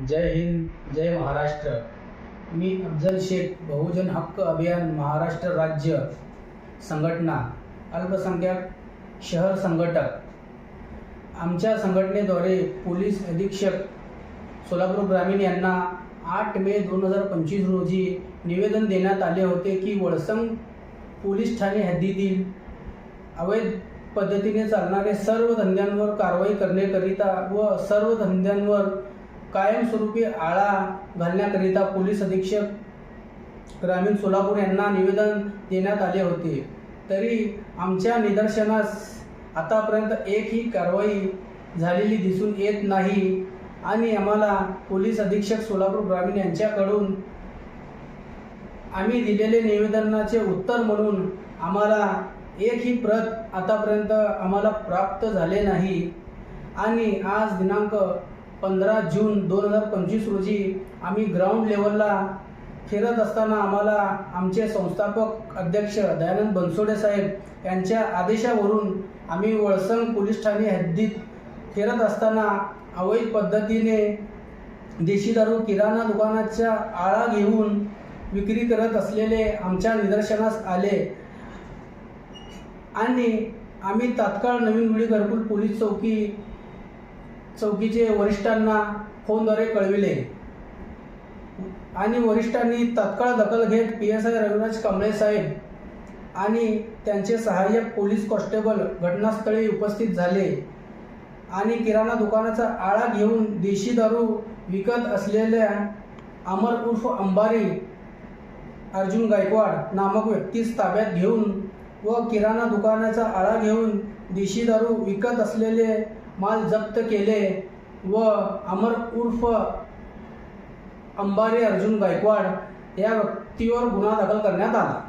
जय हिंद जय महाराष्ट्र. मी अफजल शेख बहुजन हक्क अभियान महाराष्ट्र राज्य संघटना अल्पसंख्याक शहर संघटक. आमच्या संघटनेद्वारे पोलीस अधीक्षक सोलापूर ग्रामीण यांना आठ मे दोन हजार पंचवीस रोजी निवेदन देण्यात आले होते की वळसंग पोलीस ठाणे हद्दीतील अवैध पद्धतीने चालणारे सर्व धंद्यांवर कारवाई करण्याकरिता व सर्व धंद्यांवर कायमस्वरूपी आळा घालण्याकरिता पोलीस अधीक्षक ग्रामीण सोलापूर यांना निवेदन देण्यात आले होते. तरी आमच्या निदर्शनास आतापर्यंत एकही कारवाई झालेली दिसून येत नाही आणि आम्हाला पोलीस अधीक्षक सोलापूर ग्रामीण यांच्याकडून आम्ही दिलेले निवेदनाचे उत्तर म्हणून आम्हाला एकही प्रत आतापर्यंत आम्हाला प्राप्त झाले नाही. आणि आज दिनांक पंधरा जून दोन हजार पंचवीस रोजी आम्ही ग्राउंड लेवलला फिरत असताना आम्हाला आमचे संस्थापक अध्यक्ष दयानंद बनसोडे साहेब यांच्या आदेशावरून आम्ही वळसंग पोलीस ठाणे हद्दीत फिरत असताना अवैध पद्धतीने देशी दारू किराणा दुकानाच्या आळा घेऊन विक्री करत असलेले आमच्या निदर्शनास आले. आणि आम्ही तात्काळ नवीन मुली घरकुल पोलीस चौकी चौकीचे वरिष्ठांना फोनद्वारे कळविले. आणि वरिष्ठांनी तत्काळ दखल घेत P S I Raviraj Kamble साहेब आणि त्यांचे सहाय्यक पोलीस कॉन्स्टेबल घटनास्थळी उपस्थित झाले. आणि किराणा दुकानाचा आळा घेऊन देशी दारू विकत असलेल्या अमर उर्फ अंबारी अर्जुन गायकवाड नामक व्यक्तीस ताब्यात घेऊन व किराणा दुकानाचा आळा घेऊन देशी दारू विकत असलेले माल जप्त केले व अमर उर्फ अंबारी अर्जुन गायकवाड या व्यक्तीवर गुन्हा दाखल करण्यात आला.